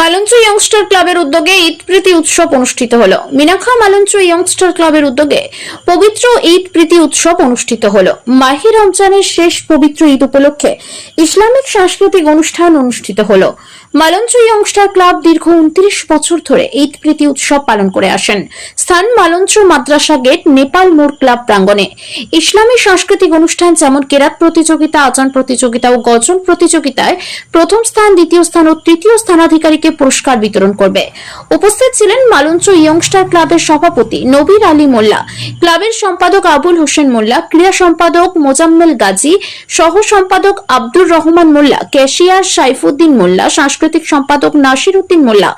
মালঞ্চ ইয়ংস্টার ক্লাবের উদ্যোগে ঈদ প্রীতি উৎসব অনুষ্ঠিত হলো। মিনাখা মালঞ্চ ইয়ংস্টার ক্লাবের উদ্যোগে পবিত্র ঈদ প্রীতি উৎসব অনুষ্ঠিত হলো। মাহি রমজানের শেষ পবিত্র ঈদ উপলক্ষে ইসলামিক সাংস্কৃতিক অনুষ্ঠান অনুষ্ঠিত হল। মালঞ্চ ইয়ংস্টার ক্লাব দীর্ঘ উনত্রিশ বছর ধরে ঈদ প্রীতি উৎসব পালন করে আসেন। স্থান মালঞ্চ মাদ্রাসা গেট, নেপাল মোড় ক্লাব প্রাঙ্গণে। ইসলামী সাংস্কৃতিক অনুষ্ঠান যেমন কেরাত প্রতিযোগিতা আজান প্রতিযোগিতা ও গজল প্রতিযোগিতায় প্রথম স্থান, দ্বিতীয় স্থান ও তৃতীয় স্থানাধিকারীকে পুরস্কার বিতরণ করবে। উপস্থিত ছিলেন মালঞ্চ ইয়ংস্টার ক্লাবের সভাপতি নবীর আলী মোল্লা, ক্লাবের সম্পাদক আবুল হোসেন মোল্লা, ক্রীড়া সম্পাদক মোজাম্মেল গাজী, সহ সম্পাদক আব্দুর রহমান মোল্লা, ক্যাশিয়ার সাইফুদ্দিন মোল্লা, সাংস্কৃতিক সম্পাদক নাসির উদ্দিন মোল্লা,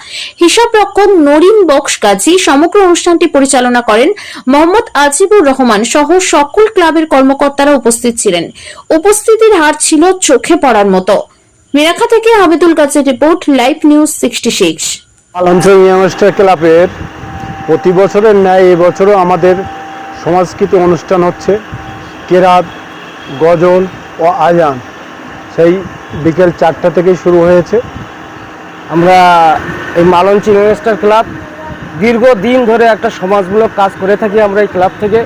হিসাব রক্ষক নরিন বক্স গাজী, সমগ্র অনুষ্ঠানটি পরিচালনা করেন মোহাম্মদ আজিবুর রহমান সহ সকল ক্লাবের কর্মকর্তারা উপস্থিত ছিলেন। উপস্থিতির হার ছিল চোখে পড়ার মতো। মিরাখা থেকে আবেদুল গাজীর report, live news sixty six. আলঞ্চ youngster ক্লাবের প্রতি বছরের ন্যায় এবছরও আমাদের সংস্কৃতি অনুষ্ঠান হচ্ছে, কেরাত, গজল ও আজান। সেই বিকেল চারটা থেকেই শুরু হয়েছে। আমরা এই মালঞ্চ ইনভেস্টার ক্লাব দীর্ঘদিন ধরে একটা সমাজমূলক কাজ করে থাকি। আমরা এই ক্লাব থেকে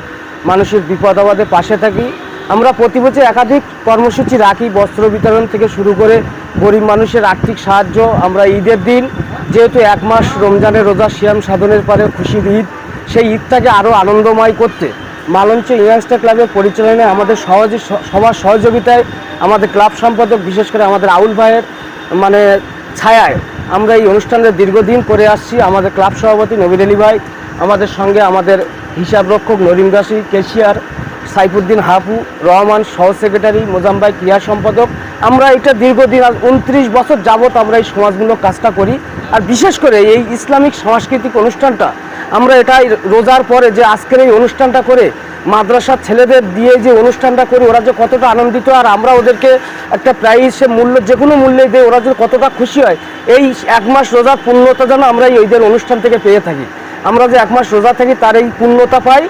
মানুষের বিপদ আপদে পাশে থাকি। আমরা প্রতি বছর একাধিক কর্মসূচি রাখি, বস্ত্র বিতরণ থেকে শুরু করে গরিব মানুষের আর্থিক সাহায্য। আমরা ঈদের দিন, যেহেতু এক মাস রমজানের রোজা শিয়াম সাধনের পরে খুশির ঈদ, সেই ঈদটাকে আরও আনন্দময় করতে। মালঞ্চ ইংস্টার ক্লাবের পরিচালনায় আমাদের সহজে সবার সহযোগিতায় আমাদের ক্লাব সম্পাদক, বিশেষ করে আমাদের আউল ভাইয়ের মানে ছায়ায় আমরা এই অনুষ্ঠানটা দীর্ঘদিন করে আসছি। আমাদের ক্লাব সভাপতি নবীর আলী ভাই, আমাদের সঙ্গে আমাদের হিসাবরক্ষক নরিম দাসী, কেশিয়ার সাইফুদ্দিন হাফু, রহমান সহ সেক্রেটারি, মোজাম্বাই ক্রিয়া সম্পাদক। আমরা এটা দীর্ঘদিন উনত্রিশ বছর যাবৎ আমরা এই সমাজমূলক কাজটা করি। আর বিশেষ করে এই ইসলামিক সাংস্কৃতিক অনুষ্ঠানটা, আমরা এটাই রোজার পরে যে আজকের এই অনুষ্ঠানটা করে, মাদ্রাসার ছেলেদের দিয়ে যে অনুষ্ঠানটা করি, ওরা যে কতটা আনন্দিত, আর আমরা ওদেরকে একটা প্রাইস মূল্য, যে কোনো মূল্যে দিয়ে ওরা যে কতটা খুশি হয়, এই এক মাস রোজার পূর্ণতা যেন আমরা এই অনুষ্ঠান থেকে পেয়ে থাকি। আমরা যে এক মাস রোজা থাকি তার এই পূর্ণতা পাই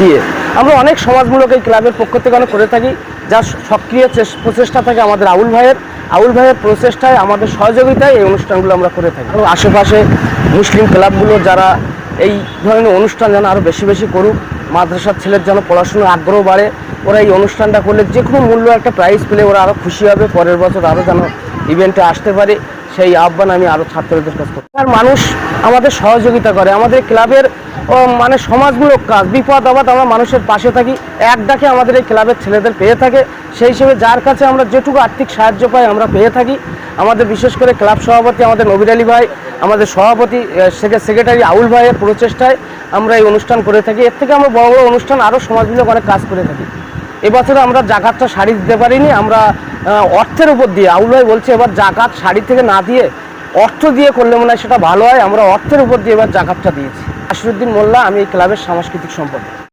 দিয়ে। আমরা অনেক সমাজমূলক এই ক্লাবের পক্ষ থেকে অনেক করে থাকি যার সক্রিয় প্রচেষ্টা থাকে আমাদের আউল ভাইয়ের। আউল ভাইয়ের প্রচেষ্টায় আমাদের সহযোগিতায় এই অনুষ্ঠানগুলো আমরা করে থাকি। এবং আশেপাশে মুসলিম ক্লাবগুলো যারা এই ধরনের অনুষ্ঠান যেন আরও বেশি বেশি করুক, মাদ্রাসার ছেলের যেন পড়াশোনার আগ্রহ বাড়ে, ওরা এই অনুষ্ঠানটা করলে যে কোনো মূল্য একটা প্রাইজ পেলে ওরা আরও খুশি হবে, পরের বছর আরও যেন ইভেন্টে আসতে পারে। সেই আহ্বান আমি আরও ছাত্রদের কাছে করি আর মানুষ আমাদের সহযোগিতা করে, আমাদের ক্লাবের মানে সমাজমূলক কাজ, বিপদ আপদ আমরা মানুষের পাশে থাকি, এক ডাকে আমাদের এই ক্লাবের ছেলেদের পেয়ে থাকে। সেই হিসেবে যার কাছে আমরা যেটুকু আর্থিক সাহায্য পাই আমরা পেয়ে থাকি। আমাদের বিশেষ করে ক্লাব সভাপতি আমাদের নবির আলী ভাই, আমাদের সভাপতি সেক্রেটারি আউল ভাইয়ের প্রচেষ্টায় আমরা এই অনুষ্ঠান করে থাকি। এর থেকে আমরা বড় বড় অনুষ্ঠান আরও সমাজমূলক অনেক কাজ করে থাকি। এবছরে আমরা জাকাতটা শাড়ি দিতে পারিনি, আমরা অর্থের উপর দিয়ে আউল ভাই বলছে এবার জাকাত শাড়ি থেকে না দিয়ে অর্থ দিয়ে করলে মনে হয় সেটা ভালো হয়, আমরা অর্থের উপর দিয়ে এবার জাকাতটা দিয়েছি। আশরুদ্দিন মোল্লা, আমি এই ক্লাবের সাংস্কৃতিক সম্পাদক।